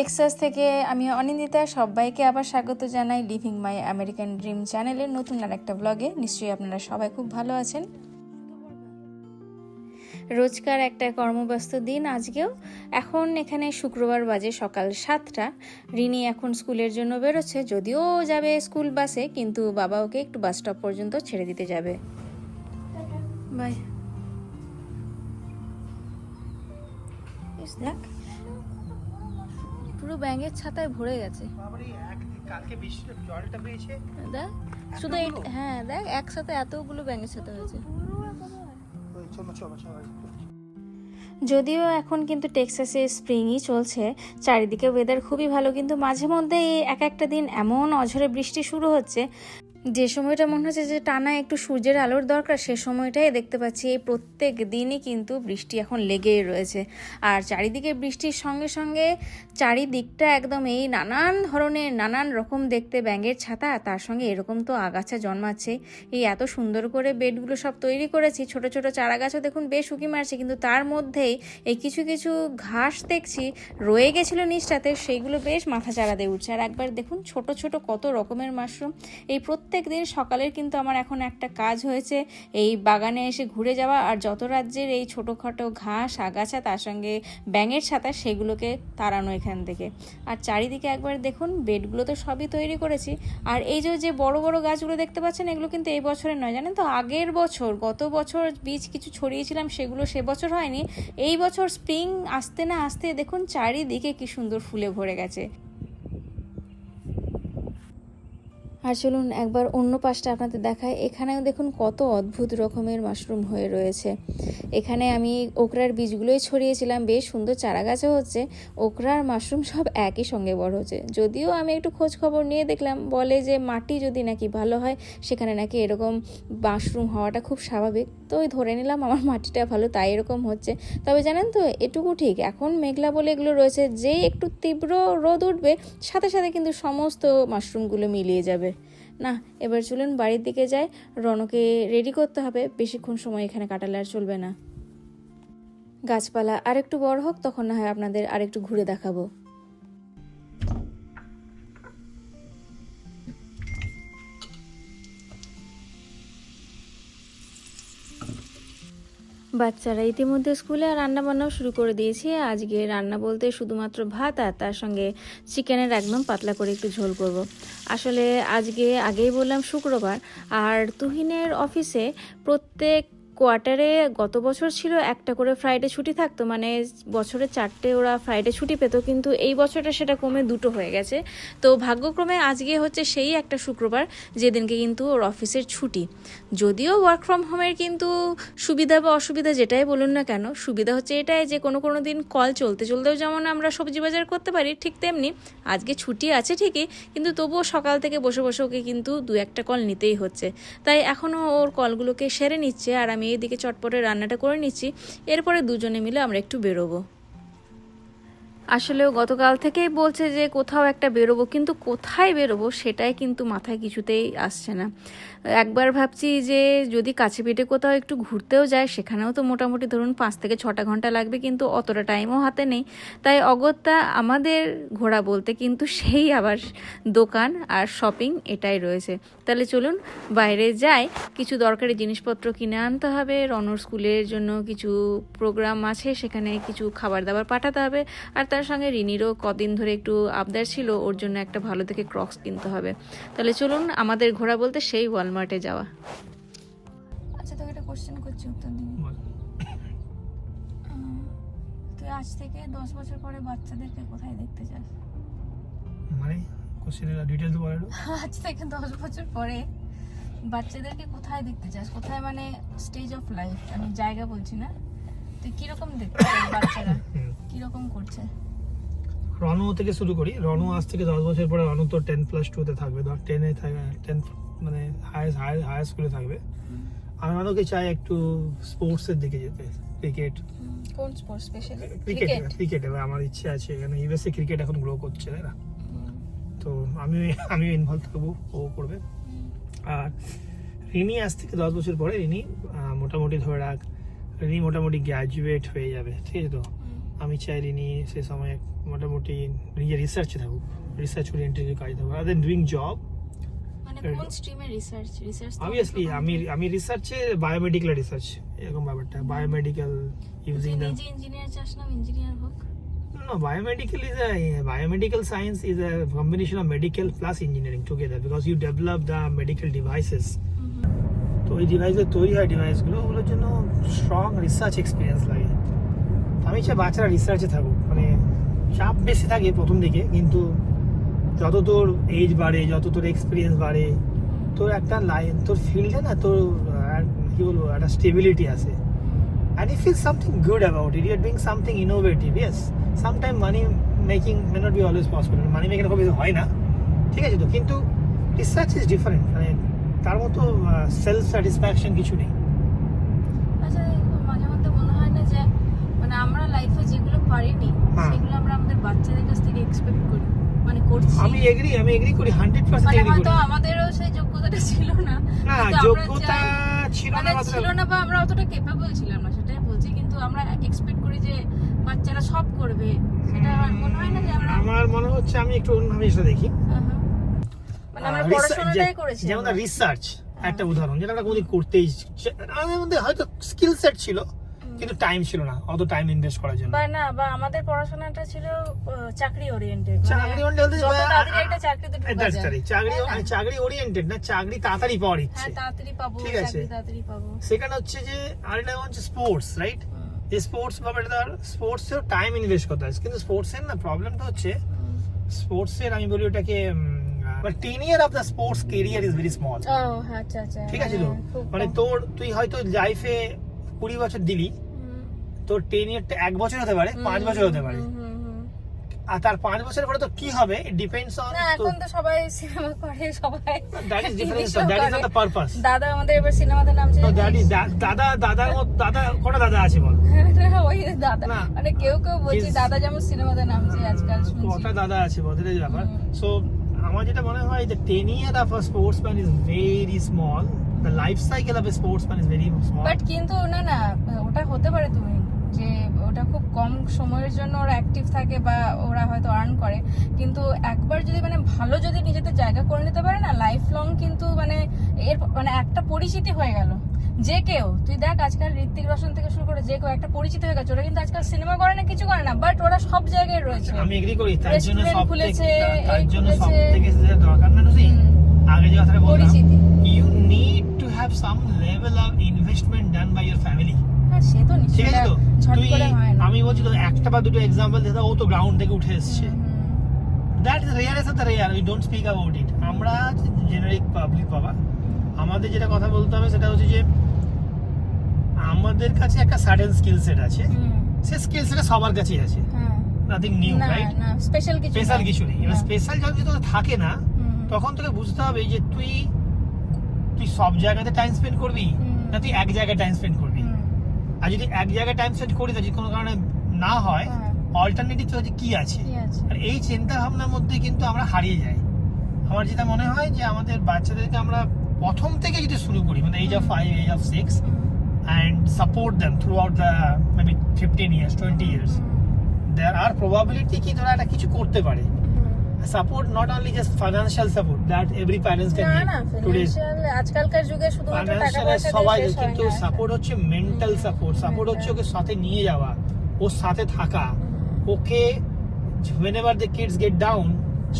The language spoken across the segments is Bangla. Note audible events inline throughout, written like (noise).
টেক্সাস থেকে আমি অনিন্দিতা সবাইকে আবার স্বাগত জানাই লিভিং মাই আমেরিকান ড্রিম চ্যানেলের নতুন আর একটা ব্লগে নিশ্চয়ই আপনারা সবাই খুব ভালো আছেন। রোজকার একটা কর্মব্যস্ত দিন আজকেও। এখন এখানে শুক্রবার বাজে সকাল সাতটা। রিনি এখন স্কুলের জন্য বেরোচ্ছে যদিও যাবে স্কুল বাসে কিন্তু বাবা ওকে একটু বাস স্টপ পর্যন্ত ছেড়ে দিতে যাবে। বাই দেখ পুরো ব্যাঙের ছাতায় ভরে গেছে। কালকে জলটা পেয়েছে দেখ শুধু এই হ্যাঁ দেখ একসাথে এতগুলো ব্যাঙের ছাতা হয়েছে। যদিও এখন কিন্তু টেক্সাসে স্প্রিংই চলছে চারিদিকে ওয়েদার খুবই ভালো কিন্তু মাঝে মধ্যে এই এক একটা দিন এমন অঝরে বৃষ্টি শুরু হচ্ছে যে সময়টা মনে হচ্ছে যে টানা একটু সূর্যের আলোর দরকার, সে সময়টাই দেখতে পাচ্ছি। এই প্রত্যেক দিনই কিন্তু বৃষ্টি এখন লেগেই রয়েছে। আর চারিদিকে বৃষ্টির সঙ্গে সঙ্গে চারিদিকটা একদম এই নানান ধরনের, নানান রকম দেখতে ব্যাঙের ছাতা, তার সঙ্গে এরকম তো আগাছা জন্মাচ্ছে। এই এত সুন্দর করে বেডগুলো সব তৈরি করেছি, ছোট ছোট চারা গাছও দেখুন বেশ উঁকি মারছে, কিন্তু তার মধ্যেই এই কিছু কিছু ঘাস দেখছি রয়ে গেছিল নিচটাতে, সেইগুলো বেশ মাথা চারা দিয়ে উঠছে। আর একবার দেখুন ছোট ছোট কত রকমের মাশরুম। এই প্রত্যেক দিন সকালের কিন্তু আমার এখন একটা কাজ হয়েছে, এই বাগানে এসে ঘুরে যাওয়া। আর যত রাজ্যের এই ছোটোখাটো ঘাস, আগাছা, তার সঙ্গে ব্যাঙের ছাতা, সেগুলোকে তাড়ানো এখান থেকে। আর চারিদিকে একবার দেখুন, বেডগুলো তো সবই তৈরি করেছি। আর এই যে যে বড় বড় গাছগুলো দেখতে পাচ্ছেন, এগুলো কিন্তু এই বছরের নয়, জানেন তো? আগের বছর, গত বছর বীজ কিছু ছড়িয়েছিলাম, সেগুলো সে বছর হয়নি। এই বছর স্প্রিং আসতে না আসতে দেখুন, চারিদিকে কি সুন্দর ফুলে ভরে গেছে। আর চলুন একবার অন্য পাশটা আপনাদের দেখায় এখানেও দেখুন কত অদ্ভুত রকমের মাশরুম হয়ে রয়েছে। এখানে আমি ওকরার বীজগুলোই ছড়িয়েছিলাম, বেশ সুন্দর চারা গাছও হচ্ছে। ওকরার মাশরুম সব একই সঙ্গে বড় হচ্ছে। যদিও আমি একটু খোঁজ খবর নিয়ে দেখলাম, বলে যে মাটি যদি নাকি ভালো হয়, সেখানে নাকি এরকম মাশরুম হওয়াটা খুব স্বাভাবিক। তো ওই ধরে নিলাম আমার মাটিটা ভালো, তাই এরকম হচ্ছে। তবে জানেন তো, এটুকু ঠিক, এখন মেঘলা বলে এগুলো রয়েছে। যেই একটু তীব্র রোদ উঠবে, সাথে সাথে কিন্তু সমস্ত মাশরুমগুলো মিলিয়ে যাবে। না, এবার চলুন বাড়ির দিকে যাই। রনকে রেডি করতে হবে। বেশিক্ষণ সময় এখানে কাটালে আর চলবে না। গাছপালা আরেকটু বড় হোক, তখন না হয় আপনাদের আরেকটু ঘুরে দেখাবো। বাচ্চারা ইতিমধ্যে স্কুলে রান্না বান্নাও শুরু করে দিয়েছে আজকে রান্না বলতে শুধুমাত্র ভাত আর তার সঙ্গে চিকেনের একদম পাতলা করে একটু ঝোল করব। আসলে আজকে আগেই বললাম শুক্রবার, আর তুহিনের অফিসে প্রত্যেক কোয়ার্টারে গত বছর ছিল একটা করে ফ্রাইডে ছুটি থাকতো মানে বছরে চারটে ওরা ফ্রাইডে ছুটি পেত, কিন্তু এই বছরটা সেটা কমে দুটো হয়ে গেছে। তো ভাগ্যক্রমে আজকে হচ্ছে সেই একটা শুক্রবার, যেদিনকে কিন্তু ওর অফিসের ছুটি। যদিও ওয়ার্ক ফ্রম হোমের কিন্তু সুবিধা বা অসুবিধা যেটাই বলুন না কেন, সুবিধা হচ্ছে এটাই যে কোনো কোনো দিন কল চলতে চলতেও যেমন আমরা সবজি বাজার করতে পারি, ঠিক তেমনি আজকে ছুটি আছে ঠিকই, কিন্তু তবুও সকাল থেকে বসে বসে ওকে কিন্তু দু একটা কল নিতেই হচ্ছে। তাই এখনও ওর কলগুলোকে সেরে নিচ্ছে, আর আমি এদিকে চটপটে রান্নাটা করে নিচ্ছি। এরপরে দুজনে মিলে আমরা একটু বেরোবো। আসলেও গতকাল থেকেই বলছে যে কোথাও একটা বেরোবো, কিন্তু কোথায় বেরোবো সেটাই কিন্তু মাথায় কিছুতেই আসছে না। একবার ভাবছি যে যদি কাছে পিঠে কোথাও একটু ঘুরতেও যায় সেখানেও তো মোটামুটি ধরুন পাঁচ থেকে ছটা ঘণ্টা লাগবে, কিন্তু অতটা টাইমও হাতে নেই। তাই অগত্যা আমাদের ঘোরা বলতে কিন্তু সেই আবার দোকান আর শপিং এটাই রয়েছে। তাহলে চলুন বাইরে যাই, কিছু দরকারি জিনিসপত্র কিনে আনতে হবে, রনর স্কুলের জন্য কিছু প্রোগ্রাম আছে, সেখানে কিছু খাবার দাবার পাঠাতে হবে, আর তার সঙ্গে রিনিরও কদিন ধরে একটু আবদার ছিল ওর জন্য একটা ভালো থেকে ক্রক্স কিনতে হবে। তাহলে চলুন আমাদের ঘোরা বলতে সেই ওয়ালমার্টে যাওয়া। আচ্ছা তোকে একটা কোশ্চেন করছি উত্তর দিবি? তুই আজ থেকে দশ বছর পরে বাচ্চাদেরকে কোথায় দেখতে চাস মানে? কোশ্চেনের ডিটেলস বলে আজ থেকে দশ বছর পরে বাচ্চাদেরকে কোথায় দেখতে চাস কোথায় মানে স্টেজ অফ লাইফ আমি জায়গা বলছি না। তুই কীরকম দেখতে চাস বাচ্চারা? কীরকম করছে? রনু থেকে শুরু করি। রনু আজ থেকে দশ বছর পরে রনু তো টেন প্লাস টুতে থাকবে। ধর টেনে থাকবে টেন মানে হায়ার হায়ার হায়ার স্কুলে থাকবে। আমি রনুকে চাই একটু স্পোর্টসের দিকে যেতে। ক্রিকেট কোন স্পোর্টস স্পেশালি ক্রিকেট ক্রিকেট এবার আমার ইচ্ছে আছে। এখানে ইউএসএ ক্রিকেট এখন গ্রো করছে তাই না? তো আমি আমিও ইনভলভ থাকব ও করবে। আর রিনি আজ থেকে দশ বছর পরে রিনি মোটামুটি ধরে রাখ রিনি মোটামুটি গ্র্যাজুয়েট হয়ে যাবে ঠিক আছে তো? আমি চাইলে নিয়ে সে সময় মোটামুটি নিজে রিসার্চে থাকুক রিসার্চ ওরিয়েন্টেড কাজ থাকুক আর দেন ডুইং জব মানে কোন স্ট্রিমে রিসার্চ রিসার্চ অবভিয়াসলি আমি আমি রিসার্চে বায়োমেডিক্যাল রিসার্চ এরকম ব্যাপারটা বায়োমেডিক্যাল ইউজিং দ্য নিজে ইঞ্জিনিয়ার চাস না ইঞ্জিনিয়ার হোক No, biomedical is a biomedical science is a combination of medical plus engineering together because you develop the medical devices. তো ওই ডিভাইসের তৈরি হয় ডিভাইসগুলো ওগুলোর জন্য স্ট্রং রিসার্চ এক্সপিরিয়েন্স লাগে তো আমি চাই বাচ্চারা রিসার্চে থাকুক মানে চাপ বেশি থাকে প্রথম দিকে কিন্তু যত তোর এজ বাড়ে যত তোর এক্সপিরিয়েন্স বাড়ে তোর একটা লাইন তোর ফিল্ডে না তোর কি বলব একটা স্টেবিলিটি আছে and you feel something good about it. You're doing something innovative. Yes, sometimes money making may not be always possible. Money making খুব হয় না ঠিক আছে তো কিন্তু রিসার্চ ইজ ডিফারেন্ট মানে তার মতো সেলফ স্যাটিসফ্যাকশন কিছু নেই আচ্ছা মাঝে মধ্যে মনে হয় না যে মানে আমরা লাইফে যেগুলো পারিনি হ্যাঁ। সেগুলো আমরা আমাদের বাচ্চাদের কাছ থেকে এক্সপেক্ট করি মানে করছি। আমি এগ্রি আমি এগ্রি করি হান্ড্রেড পার্সেন্ট মানে এগ্রি করি। আমাদেরও সেই যোগ্যতাটা (laughs) ছিল না না যোগ্যতা ছিল মানে না ছিল না বা আমরা অতটা কেপেবল ছিলাম না সেটাই বলছি কিন্তু আমরা এক্সপেক্ট করি যে বাচ্চারা সব করবে। সেটা আমার মনে হয় না যে আমরা আমার মনে হচ্ছে আমি একটু অন্যভাবে সেটা দেখি। হ্যাঁ, হ্যাঁ। মানে আমরা পড়াশোনাটাই করেছি যেমন রিসার্চ একটা উদাহরণ যেটা আমরা কোনোদিন করতেই আমাদের মধ্যে হয়তো স্কিল সেট ছিল কিন্তু টাইম ছিল না অত টাইম ইনভেস্ট করার জন্য। বা না বা আমাদের পড়াশোনাটা ছিল চাকরি ওরিয়েন্টেড চাকরি oriented বলতে- যত তাড়াতাড়ি একটা চাকরিতে ঢোকা যায়। চাকরি তাই চাকরি ওরিয়েন্টেড না চাকরি তাড়াতাড়ি পাওয়ার ইচ্ছে। হ্যাঁ তাড়াতাড়ি পাবো ঠিক আছে। চাকরি তাড়াতাড়ি পাবো। সেখানে হচ্ছে যে আরেকটা হচ্ছে স্পোর্টস রাইট স্পোর্টস ব্যাপারটা স্পোর্টস এর টাইম ইনভেস্ট করতে হয়। কিন্তু স্পোর্টস এর না প্রবলেমটা হচ্ছে স্পোর্টস এর আমি বলি ওটাকে but ten year of the sports career is very small আচ্ছা আচ্ছা। ঠিক আছে তো? হ্যাঁ, মানে তোর তুই হয়তো লাইফে কুড়ি বছর দিলি তোর টেন ইয়ারটা এক বছর হতে পারে পাঁচ বছর হতে পারে। আর তার পাঁচ বছরের পরে তো কি হবে? ডিপেন্ডস অন না এখন তো সবাই সিনেমা করে সবাই that is difference that is করে। দ্য পারপাস দাদা আমাদের এবার সিনেমাতে নামছে দ্যাট ইজ দাদা দাদার মত দাদা কটা দাদা আছে বল? (laughs) ওই দাদা। মানে কেউ কেউ বলছে দাদা যেমন সিনেমাতে নামছে আজকাল শুনছি। কটা দাদা আছে বলতে ব্যাপার। সো আমার যেটা মনে হয় the ten year of sportsman is very small the life cycle of a sportsman is very small but কিন্তু না না ওটা হতে পারে তুমি। যে ওটা খুব কম সময়ের জন্য ওরা অ্যাক্টিভ থাকে বা ওরা হয়তো আর্ন করে। কিন্তু একবার যদি মানে ভালো যদি নিজেদের জায়গা করে নিতে পারে না লাইফ লং কিন্তু মানে এর মানে একটা পরিচিতি হয়ে গেল। যে কেউ তুই দেখ আজকাল ঋত্বিক রোশন থেকে শুরু করে যে কেউ একটা পরিচিতি হয়ে গেছে। ওরা কিন্তু আজকাল সিনেমা করে না কিছু করে না বাট ওরা সব জায়গায় রয়েছে। আমি এগ্রি করি তার জন্য সব খুলেছে, তার জন্য সব থেকে যেটা দরকার। না নুসি আগে যে কথাটা বললাম you need to have some level of investment done by your family সে তো ঠিক আছে তো। তুই হয় আমি বলছি তো একটা বা দুটো এক্সাম্পল দিয়ে ও তো গ্রাউন্ড থেকে উঠে এসছে। That is rare as the rare we don't speak about it আমরা জেনারিক পাবলিক বাবা। আমাদের যেটা কথা বলতে হবে সেটা হচ্ছে যে আমাদের কাছে একটা সার্টেন স্কিল সেট আছে। সে স্কিল সেটা সবার কাছেই আছে। হ্যাঁ। নাথিং নিউ না রাইট স্পেশাল কিছু স্পেশাল কিছু নেই। এবার স্পেশাল যদি তোর থাকে না তখন তোকে বুঝতে হবে যে তুই তুই সব জায়গাতে টাইম স্পেন্ড করবি? না তুই এক জায়গায় টাইম স্পেন্ড করবি? আর যদি এক জায়গায় টাইম স্পেন্ড করিস আর যদি কোনো কারণে না হয় হ্যাঁ, অল্টারনেটিভ হচ্ছে কি আছে? আর এই চিন্তা ভাবনার মধ্যে কিন্তু আমরা হারিয়ে যাই। আমার যেটা মনে হয় যে আমাদের বাচ্চাদেরকে আমরা প্রথম থেকে যদি শুরু করি মানে age of five age of six and support them throughout the maybe fifteen years twenty years there are probability কি তোরা একটা কিছু করতে পারে। Support not only just financial support that every parents can give today আজকালকার যুগে শুধুমাত্র টাকা পয়সা দিয়ে সবাই কিন্তু। সাপোর্ট হচ্ছে মেন্টাল সাপোর্ট সাপোর্ট হচ্ছে ওকে সাথে নিয়ে যাওয়া ওর সাথে থাকা। ওকে whenever the kids get down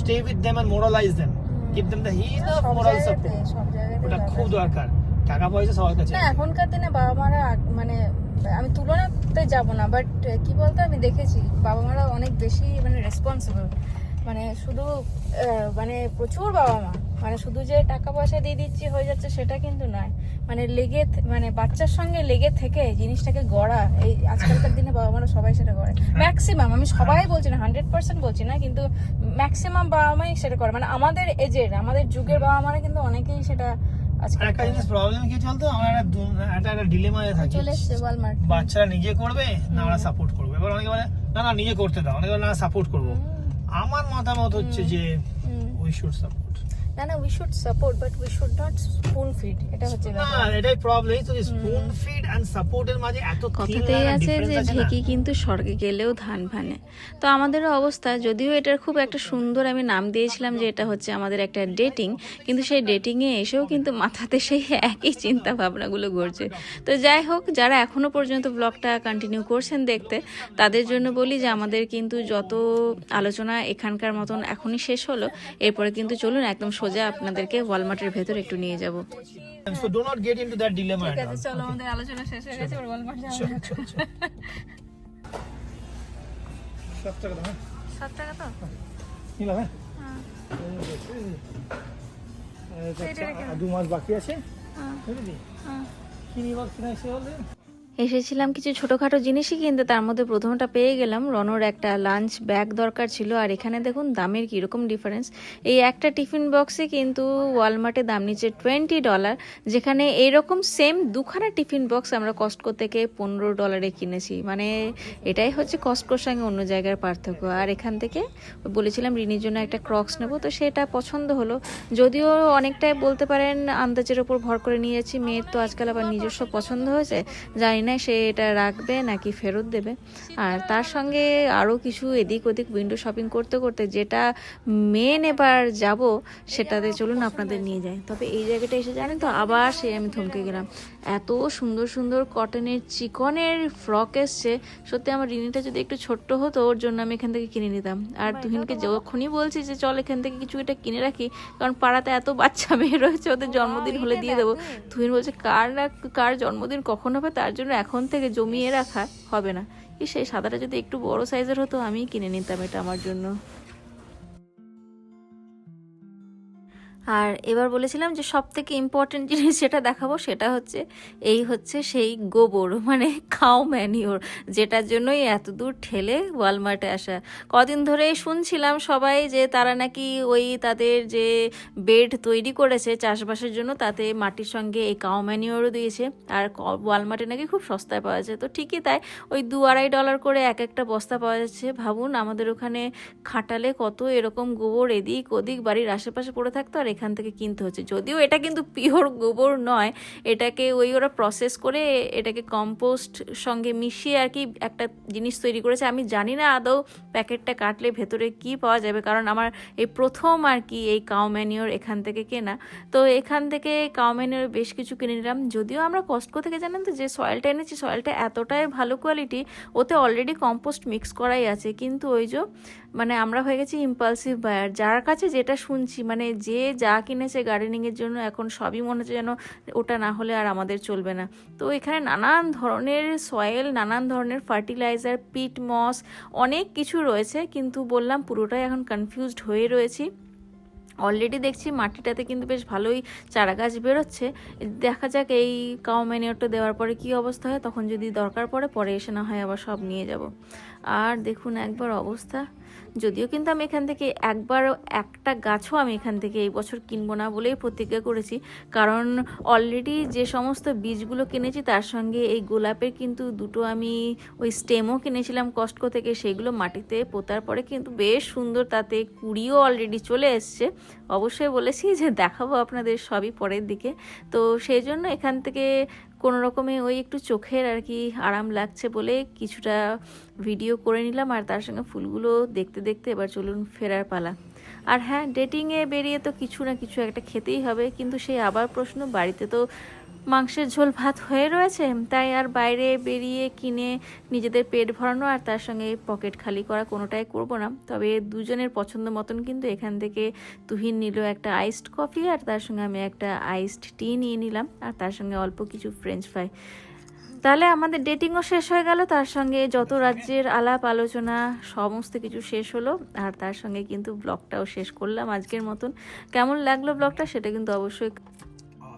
stay with them and moralize them give them the heat of moral support ওটা। খুব দরকার টাকা পয়সা সবার কাছে না এখনকার দিনে বাবা মারা মানে আমি তুলনা করতে যাব না বাট কি বলতো আমি দেখেছি বাবা মারা অনেক বেশি মানে রেসপন্সিবল মানে শুধু মানে প্রচুর বাবা মা। মানে শুধু যে টাকা পয়সা দিয়ে দিচ্ছি হয়ে যাচ্ছে সেটা কিন্তু নয়। মানে লেগে মানে বাচ্চার সঙ্গে লেগে থেকে জিনিসটাকে গড়া। এই আজকালকার দিনে বাবা মারা সবাই সেটা করে। ম্যাক্সিমাম আমি সবাই বলছি না হান্ড্রেড পার্সেন্ট বলছি না কিন্তু ম্যাক্সিমাম বাবা মাই সেটা করে। মানে আমাদের এজের আমাদের যুগের বাবা মারা কিন্তু অনেকেই সেটা একটা জিনিস প্রবলেম কি চলতো আমরা একটা একটা থাকি। ওয়ালমার্ট বাচ্চারা নিজে করবে না আমরা সাপোর্ট করব। এবার অনেকে বলে না না নিজে করতে দাও। অনেকে না সাপোর্ট করব। আমার মতামত হচ্ছে যে উই শুড সাপোর্ট না না we should support but we should not spoon feed এটা হচ্ছে না এটাই প্রবলেম তো স্পুন ফিড এন্ড সাপোর্টের মাঝে এত কথাতেই আছে যে ঢেকি কিন্তু স্বর্গে গেলেও ধান ভানে। তো আমাদেরও অবস্থা যদিও এটার খুব একটা সুন্দর আমি নাম দিয়েছিলাম যে এটা হচ্ছে আমাদের একটা ডেটিং কিন্তু সেই ডেটিংয়ে এসেও কিন্তু মাথাতে সেই একই চিন্তা ভাবনাগুলো ঘুরছে তো যাই হোক যারা এখনও পর্যন্ত ব্লগটা কন্টিনিউ করছেন দেখতে তাদের জন্য বলি যে আমাদের কিন্তু যত আলোচনা এখানকার মতন এখনই শেষ হলো এরপরে কিন্তু চলুন একদম সোজা আপনাদেরকে ওয়ালমার্টের ভেতর একটু নিয়ে যাব So do not get into that dilemma ঠিক আছে চলো আমাদের আলোচনা শেষ হয়ে গেছে ওয়ালমার্ট sure. সাত টাকা দাও, হ্যাঁ? সাত টাকা তো নিলাম, হ্যাঁ? হ্যাঁ। দু মাস বাকি আছে হ্যাঁ। হ্যাঁ। কি কিনা এসে বলে এসেছিলাম কিছু ছোটোখাটো জিনিসই কিনতে, তার মধ্যে প্রথমটা পেয়ে গেলাম। রনর একটা লাঞ্চ ব্যাগ দরকার ছিল, আর এখানে দেখুন দামের কীরকম ডিফারেন্স এই একটা টিফিন বক্সে কিন্তু ওয়ালমার্টে দাম নিচ্ছে টোয়েন্টি ডলার যেখানে এইরকম সেম দুখানা টিফিন বক্স আমরা কস্টকো থেকে পনেরো ডলারে কিনেছি। মানে এটাই হচ্ছে কস্টকোর সঙ্গে অন্য জায়গার পার্থক্য। আর এখান থেকে বলেছিলাম রিনির জন্য একটা ক্রক্স নেব, তো সেটা পছন্দ হলো। যদিও অনেকটাই বলতে পারেন আন্দাজের ওপর ভর করে নিয়ে যাচ্ছি মেয়ের তো আজকাল আবার নিজস্ব পছন্দ হয়েছে, জানি না সে এটা রাখবে নাকি ফেরত দেবে? আর তার সঙ্গে আরও কিছু এদিক ওদিক উইন্ডো শপিং করতে করতে যেটা মেন এবার যাব সেটাতে চলুন আপনাদের নিয়ে যাই। তবে এই জায়গাটা এসে জানেন তো আবার সে আমি থমকে গেলাম। এত সুন্দর সুন্দর কটনের চিকনের ফ্রক এসছে। সত্যি আমার রিনিটা যদি একটু ছোট্ট হতো ওর জন্য আমি এখান থেকে কিনে নিতাম। আর তুহিনকে যখনই বলছি যে চল এখান থেকে কিছু এটা কিনে রাখি কারণ পাড়াতে এত বাচ্চা মেয়ে রয়েছে ওদের জন্মদিন হলে দিয়ে দেবো। তুহিন বলছে কার না কার জন্মদিন কখন হবে? তার জন্য এখন থেকে জমিয়ে রাখা হবে না। সেই সাদাটা যদি একটু বড় সাইজের হতো আমি কিনে নিতাম এটা আমার জন্য। আর এবার বলেছিলাম যে সব থেকে ইম্পর্টেন্ট জিনিস যেটা দেখাবো সেটা হচ্ছে, এই হচ্ছে সেই গোবর মানে খাও ম্যানিওর যেটার জন্যই এত দূর ঠেলে ওয়ালমার্টে আসা। কদিন ধরেই শুনছিলাম সবাই যে তারা নাকি ওই তাদের যে বেড তৈরি করেছে চাষবাসের জন্য, তাতে মাটির সঙ্গে এই কাউ ম্যানিওরও দিয়েছে। আর ওয়ালমার্টে নাকি খুব সস্তায় পাওয়া যায়। তো ঠিকই তাই, ওই দু আড়াই ডলার করে এক একটা বস্তা পাওয়া যাচ্ছে। ভাবুন আমাদের ওখানে খাটালে কত এরকম গোবর এদিক ওদিক, বাড়ির আশেপাশে পড়ে থাকতো আর এখান থেকে কিনতে হচ্ছে। যদিও এটা কিন্তু পিওর গোবর নয়, এটাকে ওই ওরা প্রসেস করে এটাকে কম্পোস্ট সঙ্গে মিশিয়ে আর কি একটা জিনিস তৈরি করেছে। আমি জানি না আদৌ প্যাকেটটা কাটলে ভেতরে কি পাওয়া যাবে, কারণ আমার এই প্রথম আর কি এই কাউ ম্যানিওর এখান থেকে কেনা। তো এখান থেকে কাউ ম্যানিওর বেশ কিছু কিনে নিলাম। যদিও আমরা কস্টকো থেকে জানেন তো যে সয়েলটা এনেছি সয়েলটা এতটাই ভালো কোয়ালিটি ওতে অলরেডি কম্পোস্ট মিক্স করাই আছে। কিন্তু ওই যে মানে আমরা হয়ে গেছি ইম্পালসিভ বায়ার যার কাছে যেটা শুনছি মানে যে যা কিনেছে গার্ডেনিংয়ের জন্য, এখন সবই মনে হচ্ছে যেন ওটা না হলে আর আমাদের চলবে না। তো এখানে নানান ধরনের সয়েল নানান ধরনের ফার্টিলাইজার পিট মস অনেক কিছু রয়েছে, কিন্তু বললাম পুরোটাই এখন কনফিউজড হয়ে রয়েছি। অলরেডি দেখছি মাটিটাতে কিন্তু বেশ ভালোই চারা গাছ বেরোচ্ছে। দেখা যাক এই কাউ ম্যানিওরটা দেওয়ার পরে কি অবস্থা হয়, তখন যদি দরকার পড়ে, পরে এসে না হয় আবার সব নিয়ে যাব। আর দেখুন একবার অবস্থা। যদিও কিন্তু আমি এখান থেকে একবার একটা গাছও আমি এখান থেকে এই বছর কিনবো না বলেই প্রতিজ্ঞা করেছি। কারণ অলরেডি যে সমস্ত বীজগুলো কিনেছি, তার সঙ্গে এই গোলাপের কিন্তু দুটো আমি ওই স্টেমও কিনেছিলাম কস্টকো থেকে, সেগুলো মাটিতে পোতার পরে কিন্তু বেশ সুন্দর তাতে কুড়িও অলরেডি চলে এসছে। অবশ্যই বলেছি যে দেখাবো আপনাদের সবই পরের দিকে। তো সেই জন্য এখান থেকে কোনো রকমে ওই একটু চোখের আর কি আরাম লাগছে বলে কিছুটা ভিডিও করে নিলাম আর তার সঙ্গে ফুলগুলো দেখতে দেখতে এবার চলুন ফেরার পালা। আর হ্যাঁ ডেটিংয়ে বেরিয়ে তো কিছু না কিছু একটা খেতেই হবে, কিন্তু সেই আবার প্রশ্ন, বাড়িতে তো মাংসের ঝোল ভাত হয়ে রয়েছে, তাই আর বাইরে বেরিয়ে কিনে নিজেদের পেট ভরানো আর তার সঙ্গে পকেট খালি করা কোনোটাই করব না। তবে দুজনের পছন্দ মতন কিন্তু এখান থেকে তুহিন নিল একটা আইসড কফি আর তার সঙ্গে আমি একটা আইসড টি নিয়ে নিলাম, আর তার সঙ্গে অল্প কিছু ফ্রেঞ্চ ফ্রাই তাহলে আমাদের ডেটিংও শেষ হয়ে গেল। তার সঙ্গে যত রাজ্যের আলাপ আলোচনা সমস্ত কিছু শেষ হলো। আর তার সঙ্গে কিন্তু ব্লগটাও শেষ করলাম আজকের মতন। কেমন লাগল ব্লগটা সেটা কিন্তু অবশ্যই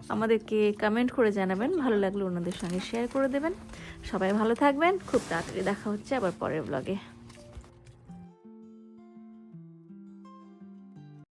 আমাদেরকে কমেন্ট করে জানাবেন। ভালো লাগল ওনাদের সঙ্গে শেয়ার করে দেবেন। সবাই ভালো থাকবেন। খুব তাড়াতাড়ি দেখা হচ্ছে আবার পরের ব্লগে